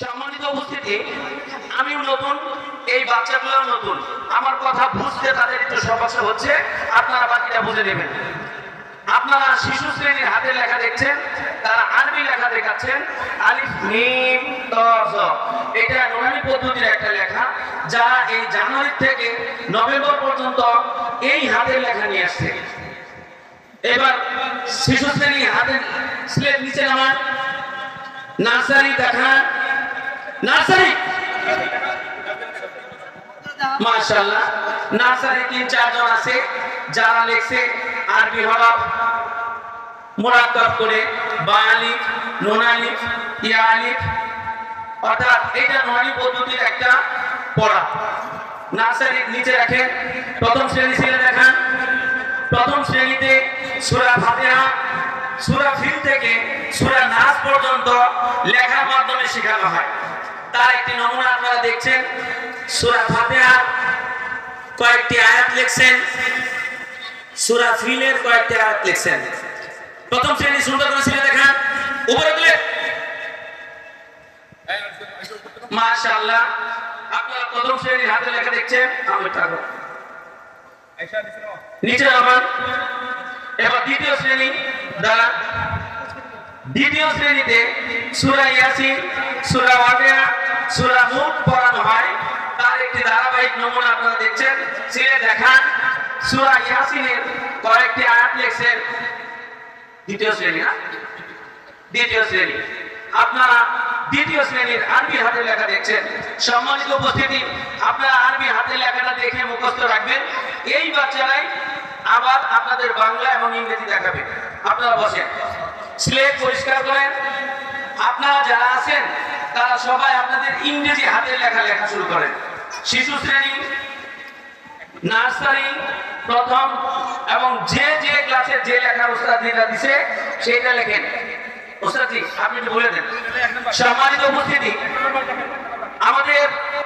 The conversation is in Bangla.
সম্মানিত উপস্থিতি, আমিও নতুন, এই বাচ্চাগুলো নতুন। আমার কথা বুঝতে তাদের একটু সমস্যা হচ্ছে, আপনারা বাকিটা বুঝে নেবেন। আপনারা শিশু শ্রেণির হাতে লেখা দেখছেন, তারা আরবি লেখা দেখাচ্ছেন, আলিফ এটা নোরানি পদ্ধতির একটা লেখা, যা এই জানুয়ারি থেকে নভেম্বর পর্যন্ত এই হাতের লেখা নিয়ে আসছে। এবার শিশু শ্রেণি হাতের স্লেট নিচে নামান, নার্সারি দেখা নার্সারি। মাশাআল্লাহ। নার্সারি তিন, চারজন আছে, যারা লিখছে আরবি হরফ, মুরাক্কাব করে বা আলিফ নুন আলিফ ইয়া আলিফ অর্থাৎ এটা নুনানি পদ্ধতির একটা পড়া। নার্সারি নিচে রাখেন, প্রথম শ্রেণি ছেলে দেখান। প্রথম শ্রেণীতে সূরা ফাতিহা, সূরা ফিল থেকে সূরা নাস পর্যন্ত লেখার মাধ্যমে শেখানো হয়। তার একটি নমুনা আপনারা দেখছেন। সূরা ফাতিহা কয়েকটি আয়াত লিখছেন। সূরা ফিলের কয়েকটি আয়াত লিখছেন। প্রথম শ্রেণি সুন্দর করে ছেলে দেখান। উপরে তুলে। মাশাআল্লাহ। আপনারা প্রথম শ্রেণির হাতে লেখা দেখছেন। আমি থাকব নিচে আমার এবার দ্বিতীয় শ্রেণি। দ্বারা দ্বিতীয় শ্রেণীতে সূরা ইয়াসিন, সূরা ওয়াকিয়া সূরা মুখ পড়ানো হয়। তার একটি ধারাবাহিক নমুনা আপনারা দেখছেন। ছেলে দেখান। সূরা ইয়াসিনের কয়েকটি আয়াত লিখছেন। দ্বিতীয় শ্রেণি, না? দ্বিতীয় শ্রেণি। আপনারা দ্বিতীয় শ্রেণির আরবি হাতে লেখা দেখছেন। সম্মানিত উপস্থিতি, আপনারা আরবি হাতে লেখাটা দেখে মুখস্থ রাখবেন। এই বাচ্চারাই আবার আপনাদের বাংলা এবং ইংরেজি দেখাবে। আপনারা বসেন। স্লেট পরিষ্কার করেন। আপনারা যারা আছেন তারা সবাই আপনাদের ইংরেজি হাতে লেখা লেখা শুরু করে। শিশু শ্রেণি, নার্সারি, প্রথম, এবং যে যে ক্লাসে যে লেখার ওস্তাদ যেটা দিছে সেটা লেখেন। উস্তাদি, আপনি বলে দেন। সম্মানিত উপস্থিতি